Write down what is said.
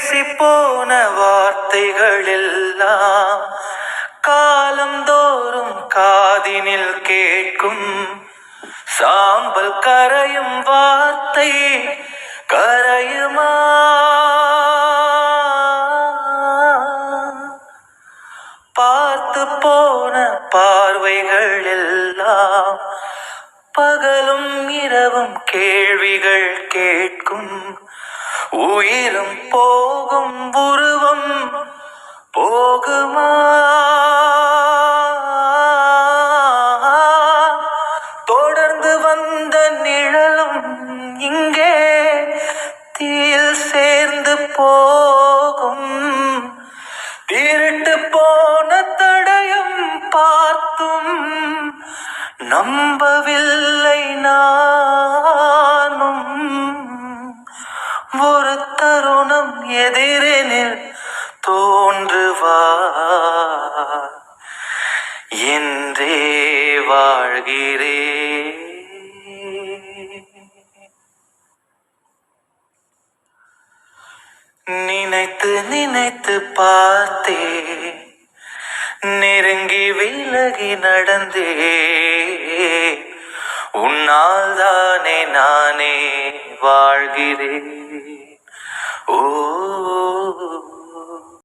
பேசி போன வார்த்தைகள் எல்லாம் காலந்தோறும் காதினில் கேட்கும். சாம்பல் கரையும் வார்த்தை கரையுமா? பார்த்து போன பார்வைகள் எல்லாம் பகலும் இரவும் கேள்விகள் கேட்கும். உயிரும் போகும் உருவம் போகுமா? தொடர்ந்து வந்த நிழலும் இங்கே தீயில் சேர்ந்து போகும். திருட்டு போன தடயம் பார்த்தும் நம்பவில்லை எதிரெனில் தோன்றுவா. என்றே வாழ்கிறே. நினைத்து நினைத்து பார்த்தே நெருங்கி விலகி நடந்தே. உன்னால் தானே நானே வாழ்கிறேன்.